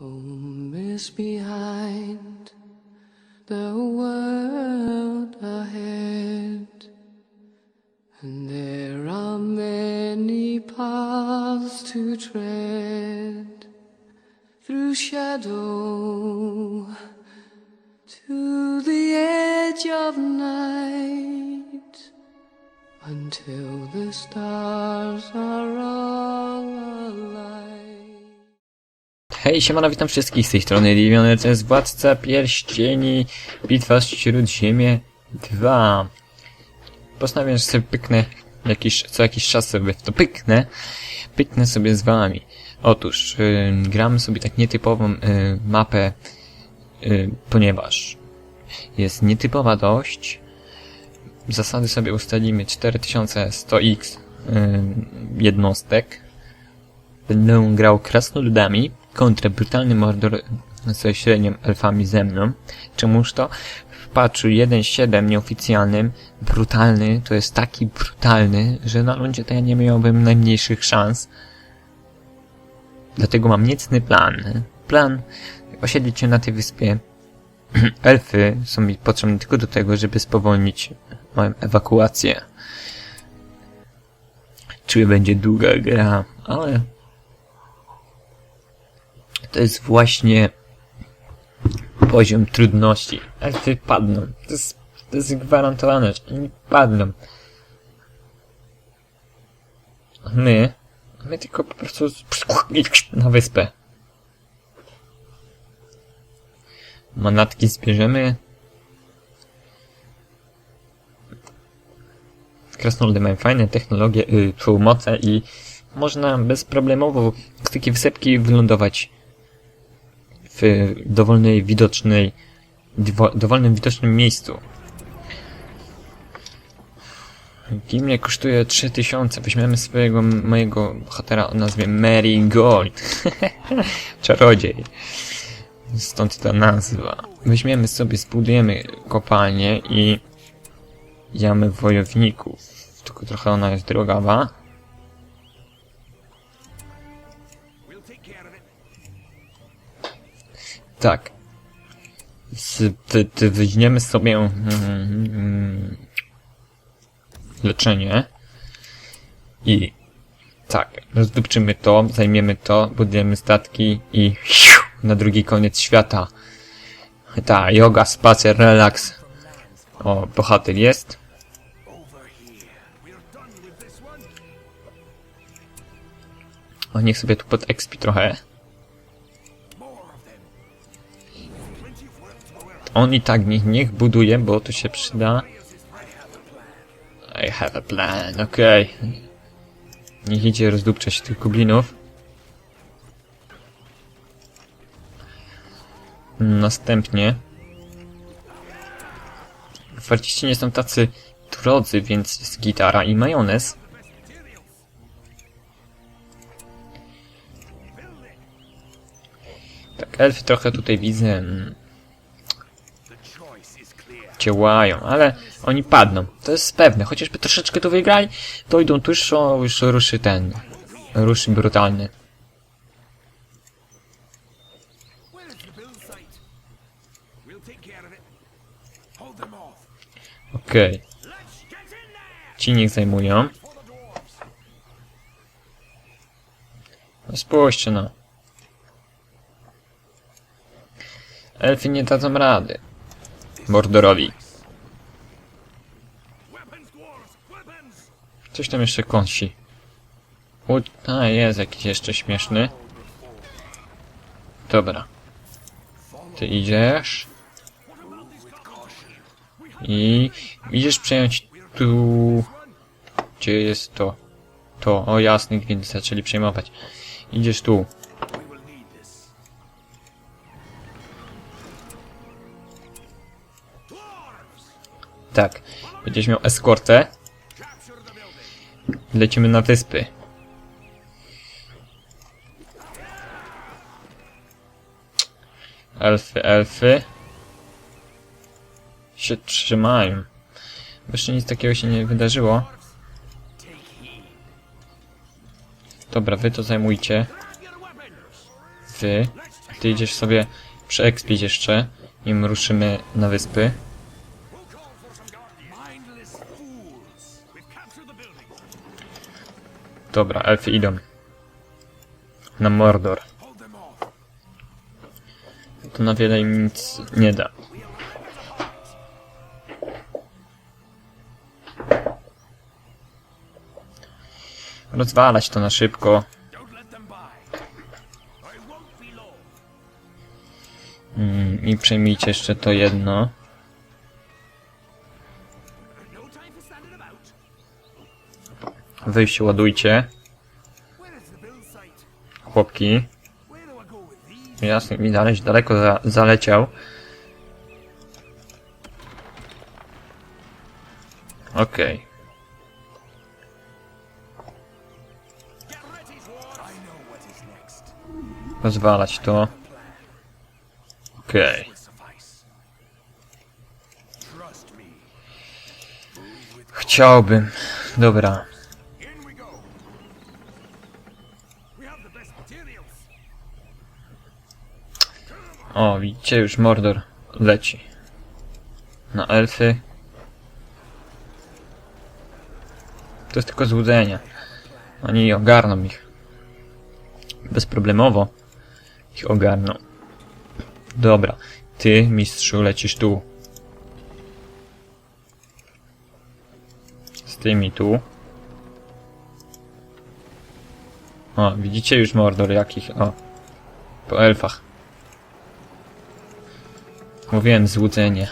Home is behind, the world ahead, and there are many paths to tread through shadow to the edge of night until the stars are all Hej, siemano, witam wszystkich z tej strony Divion, to jest Władca Pierścieni, Bitwa Śródziemie 2. Postanowiłem, że sobie pyknę, jakiś, co jakiś czas sobie w to pyknę, pyknę sobie z wami. Otóż, yy, gramy sobie tak nietypową yy, mapę, yy, ponieważ jest nietypowa dość. Zasady sobie ustalimy 4100x yy, jednostek. Będę grał krasnoludami kontra brutalny mordor ze średnią elfami ze mną. Czemuż to? W patchu 1.7 nieoficjalnym brutalny to jest taki brutalny, że na lądzie to ja nie miałbym najmniejszych szans. Dlatego mam niecny plan. Plan osiedlić się na tej wyspie. Elfy są mi potrzebne tylko do tego, żeby spowolnić moją ewakuację. Czuję, będzie długa gra, ale to jest właśnie poziom trudności. Elfy padną. To jest, to jest gwarantowane, że oni padną. A My, my tylko po prostu na wyspę. Manatki zbierzemy. Krasnoludy mają fajne technologie, y, tu moce i można bezproblemowo z takiej wysepki wylądować w dowolnej widocznej, dowolnym widocznym miejscu. Gimle kosztuje 3000. Weźmiemy swojego, mojego bohatera o nazwie Marigold. Czarodziej. Stąd ta nazwa. Weźmiemy sobie, zbudujemy kopalnię i jamy wojowników. Tylko trochę ona jest drogawa. Tak. Z, wy, weźmiemy sobie mm, mm, leczenie i tak, rozdupczymy to, zajmiemy to, budujemy statki i siu, na drugi koniec świata. Ta, yoga, spacer, relaks. O, bohater jest. O, niech sobie tu pod expi trochę. On i tak niech, niech buduje, bo to się przyda. I have a plan, okej. Niech idzie rozdupczać tych goblinów. Następnie. Warciści nie są tacy drodzy, więc jest gitara i majonez. Tak, elfy trochę tutaj widzę. Działają, ale oni padną. To jest pewne. Chociażby troszeczkę tu wygrali, to idą tuż, już ruszy ten. Ruszy brutalny. Okej. There! Ci niech zajmują. No spójrzcie no. Elfy nie dadzą rady. Mordorowi. Coś tam jeszcze kąsi. U, a jest jakiś jeszcze śmieszny. Dobra. Ty idziesz. I idziesz przejąć tu... Gdzie jest to? To, o jasny gwint, zaczęli przejmować. Idziesz tu. Tak. Będziesz miał eskortę. Lecimy na wyspy. Elfy, elfy. Się trzymają. Jeszcze nic takiego się nie wydarzyło. Dobra, wy to zajmujcie. Wy. Ty idziesz sobie przeekspić jeszcze, nim ruszymy na wyspy. Dobra, elfy idą. Na Mordor. To na wiele im nic nie da. Rozwalać to na szybko. Mm, I przejmijcie jeszcze to jedno. Wyjście ładujcie, chłopki. Jasne, mi dalej daleko za, zaleciał. Okej. Next. Rozwalać to. Okej. Me. Chciałbym. Dobra. O, widzicie, już Mordor leci. Na elfy. To jest tylko złudzenie. Oni ogarną ich. Bezproblemowo ich ogarną. Dobra. Ty, mistrzu, lecisz tu. Z tymi tu. O, widzicie już Mordor jakich... O. Po elfach. Mówiłem złudzenie.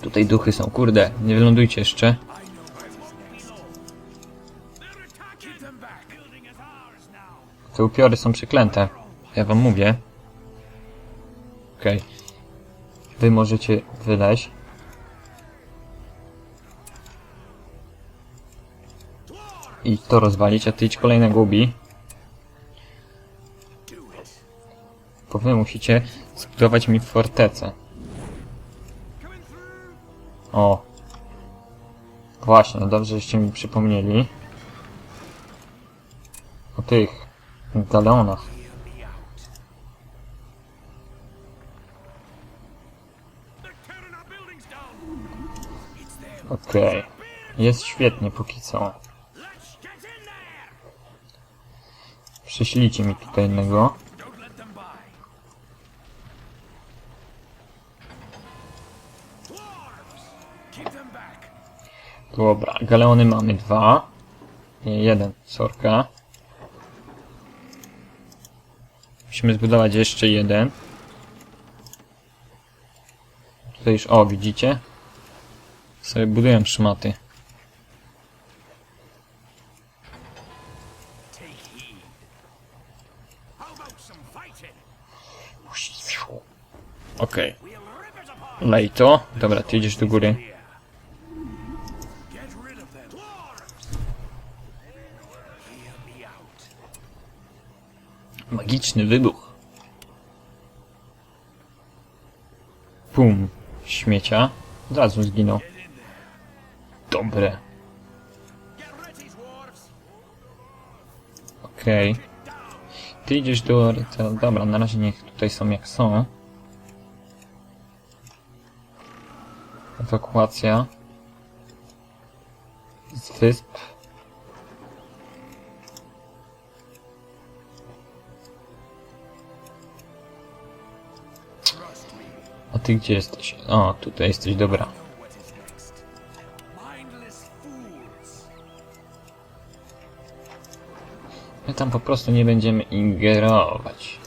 Tutaj duchy są, kurde, nie wylądujcie jeszcze. Te upiory są przeklęte. Ja wam mówię. Okej. Wy możecie wyleźć. I to rozwalić, a ty idź kolejne gubi. Bo wy musicie zbudować mi fortecę. O. Właśnie, no dobrze, żeście mi przypomnieli. O tych galeonach. Okej. Jest świetnie póki co. Dwarves. Keep them back. Dobra, galeony mamy dwa. Nie, jeden, sorka. Musimy zbudować jeszcze jeden. Tutaj już, o, widzicie? Sobie budują szmaty. Okej, We'll rip it apart. lej to. Dobra, ty idziesz do góry. Magiczny wybuch. Pum. Śmiecia. Od razu zginął. Dobre. Okej. Ty idziesz do... to- Dobra, na razie niech tutaj są jak są. Ewakuacja. Z wysp. A ty gdzie jesteś? O, tutaj jesteś, dobra. Tam po prostu nie będziemy ingerować.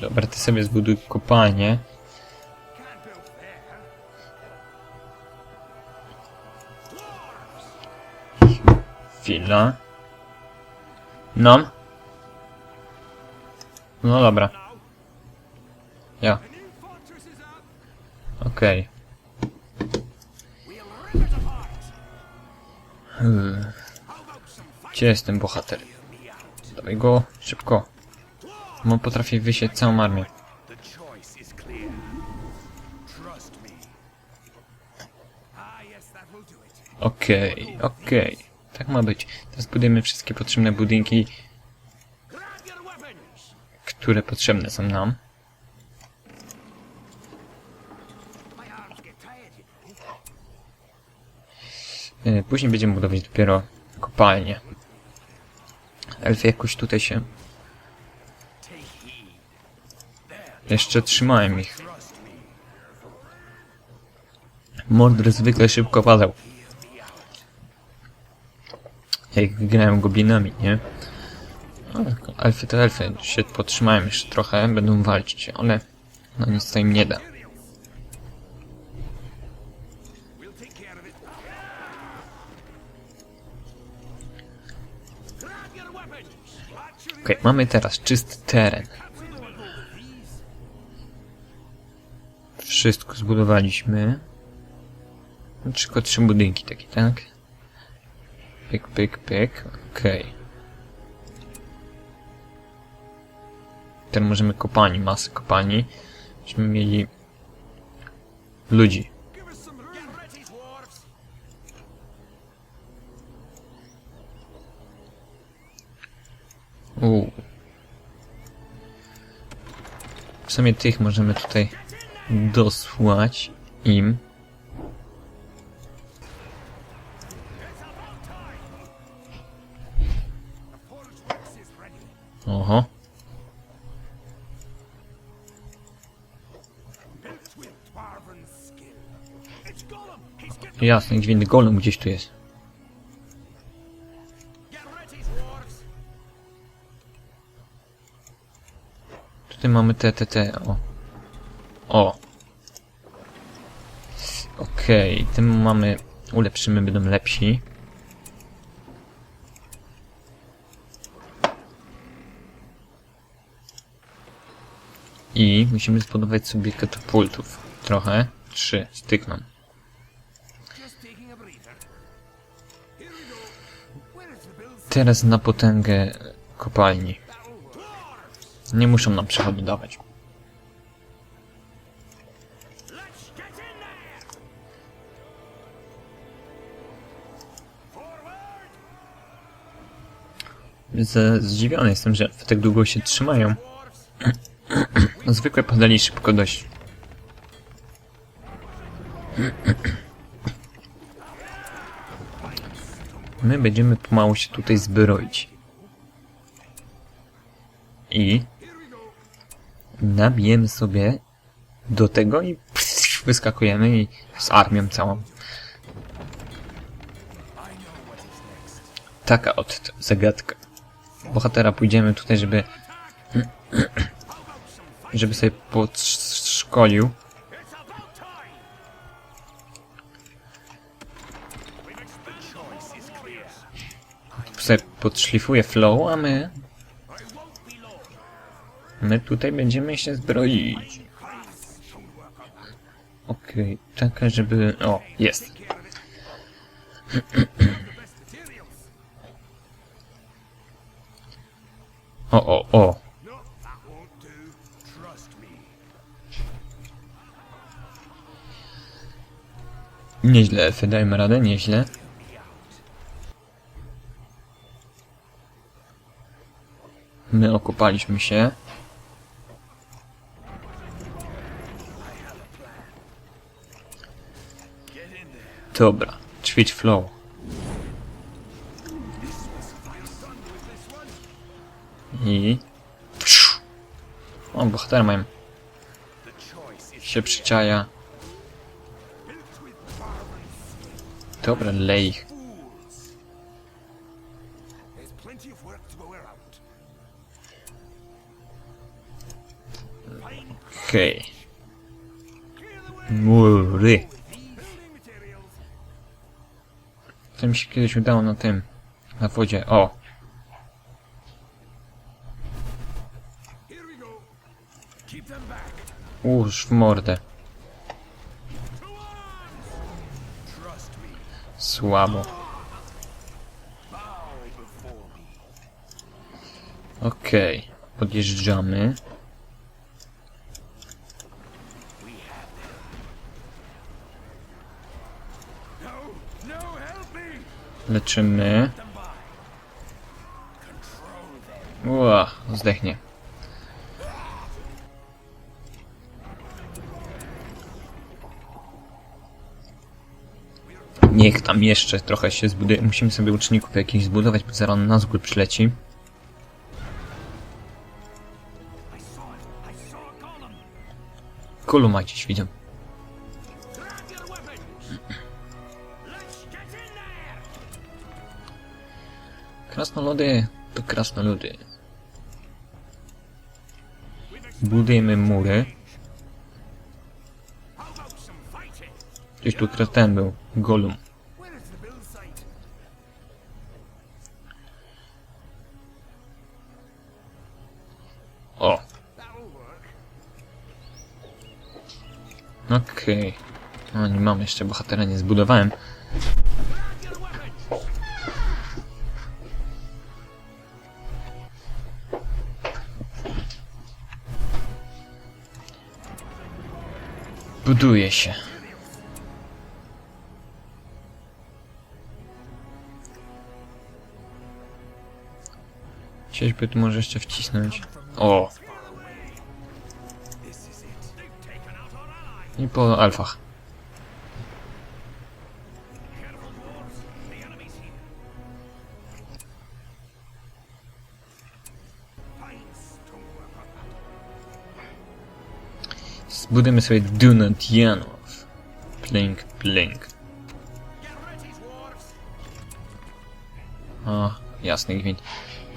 Dobra, ty sobie zbuduj kopalnię. Chwila. No. No dobra, ja. Okej. We'll Gdzie jest ten bohater? Dawaj go, szybko. On potrafi wysieć całą armię. Do it. Okej, okej. Tak ma być. Teraz budujemy wszystkie potrzebne budynki, które potrzebne są nam. Później będziemy budować dopiero kopalnię. Elfy jakoś tutaj się... Jeszcze trzymałem ich. Mordor zwykle szybko padał. Jak grałem goblinami, nie? Elfy to elfy. Się potrzymają jeszcze trochę, będą walczyć, ale no nic to im nie da. Okej, mamy teraz czysty teren. Wszystko zbudowaliśmy. No, Tylko trzy budynki takie, tak? Pyk, pyk, pyk. Okej. Teraz możemy kopalni, masę kopalni. Żebyśmy mieli ludzi. Sumie tych możemy tutaj dosłać im. Oho. Jasne, dźwięk golem gdzieś tu jest. Mamy te, te, te, o. O. Okej, tym mamy, ulepszymy, będą lepsi. I musimy zbudować sobie katapultów. Trochę. Trzy, stykną. Teraz na potęgę kopalni. Nie muszą nam przechodu dawać. Z- Zdziwiony jestem, że tak długo się trzymają. Zwykle padali szybko dość. My będziemy pomału się tutaj zbroić. I nabijemy sobie do tego i wyskakujemy i z armią całą. Taka od zagadka. Bohatera pójdziemy tutaj, żeby żeby sobie podszkolił. Sobie podszlifuje flow, a my, my tutaj będziemy się zbroić. Okej, czekaj, żeby... O, jest. O, o, o. Nieźle, Elfy, dajmy radę, nieźle. My okopaliśmy się. Dobra, ćwicz flow. I... O, bohater is Się dwarven Dobra, lej fools. There's plenty To mi się kiedyś udało na tym, na wodzie. O, uż w mordę. Słabo. Okej, podjeżdżamy. No, no help Leczymy. Ła, zdechnie. Niech tam jeszcze trochę się zbuduje. Musimy sobie uczników jakichś zbudować, bo zaraz na zgór przyleci. I saw Krasnoludy to krasnoludy. Budujemy mury. Gdzieś tu ten był. Golum. O, okej. O, nie mam jeszcze bohatera, nie zbudowałem. Buduje się. Gdzieś by tu może jeszcze wcisnąć. O! I po alfach. Zbudujemy sobie Dunatianów. Plink, plink. Dwarves. O, jasny gwint.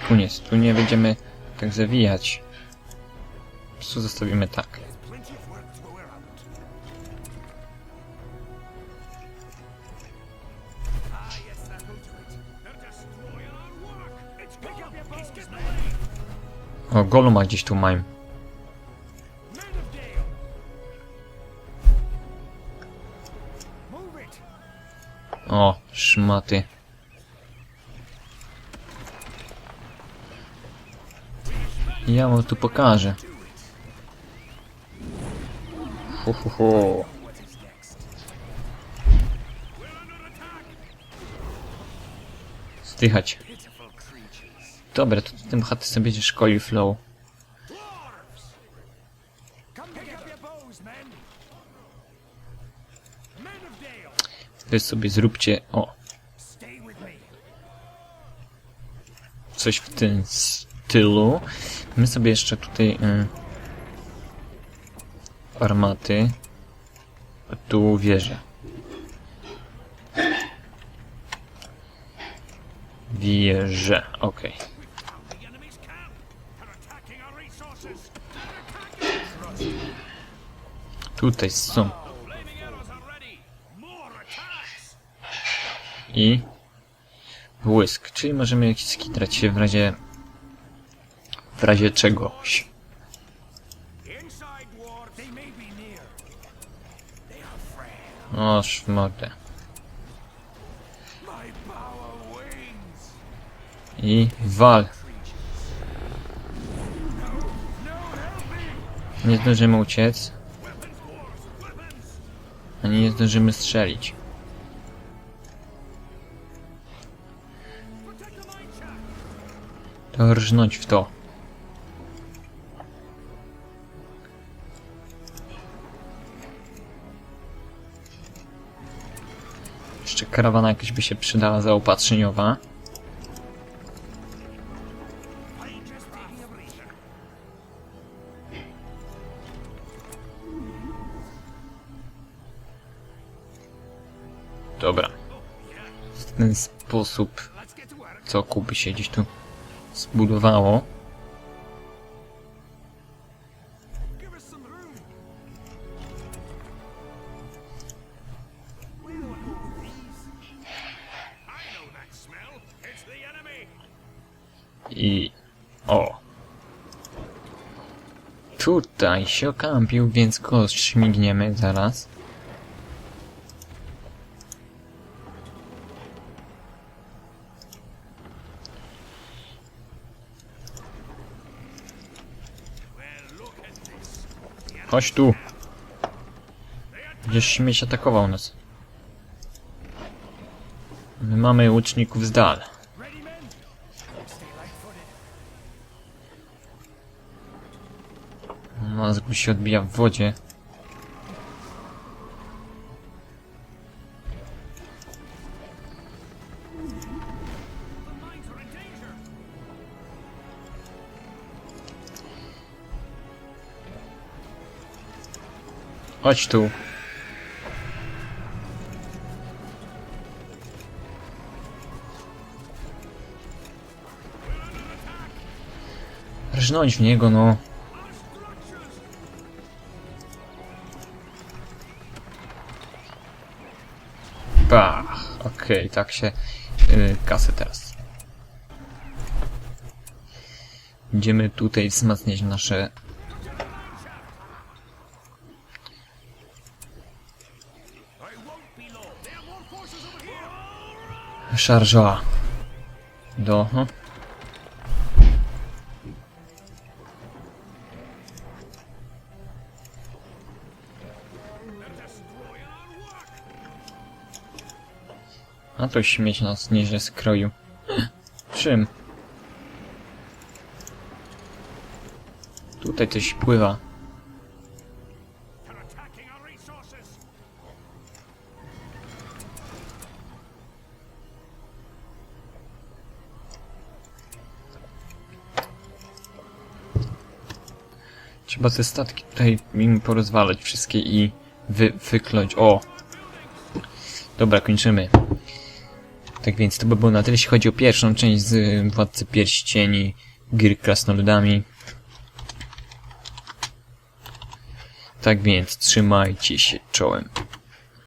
Koniec, tu nie będziemy tak zawijać. Po prostu zostawimy tak. There's plenty of work to O, szmaty. Ja mu tu pokażę. Hu, hu, hu. Zdychać. Dobra, to tym chaty sobie będzie szkolił flow. Wy sobie zróbcie, o, coś w tym stylu. My sobie jeszcze tutaj y, armaty. Tu wieże. Wieże, okej. Resources. Tutaj są. I błysk, czyli możemy skitrać się w razie w razie czegoś. Inside, dwarf. They may be near. They are frail. O, szmodę. My power wanes. I wal. Nie zdążymy uciec, ani nie zdążymy strzelić. Rżnąć w to. Jeszcze karawana jakaś by się przydała zaopatrzeniowa. Dobra. W ten sposób co kuby się tu zbudowało. I o. Tutaj się okampił, więc go śmigniemy zaraz. Chodź tu. Gdzieś śmieć atakował nas. My Mamy łuczników z dal. Mózg się odbija w wodzie. Chodź tu. Rżnąć w niego, no. Bach. Okej, tak się... Yy, kasę teraz. Będziemy tutaj wzmacniać nasze... here. Szarża. Do... hm. A to śmieć nas nieźle skroił. Czym? Tutaj coś pływa. Trzeba te statki tutaj im porozwalać wszystkie i wy, wykląć. O! Dobra, kończymy. Tak więc to by było na tyle, jeśli chodzi o pierwszą część z y, Władcy Pierścieni, gry krasnoludami. Tak więc trzymajcie się czołem.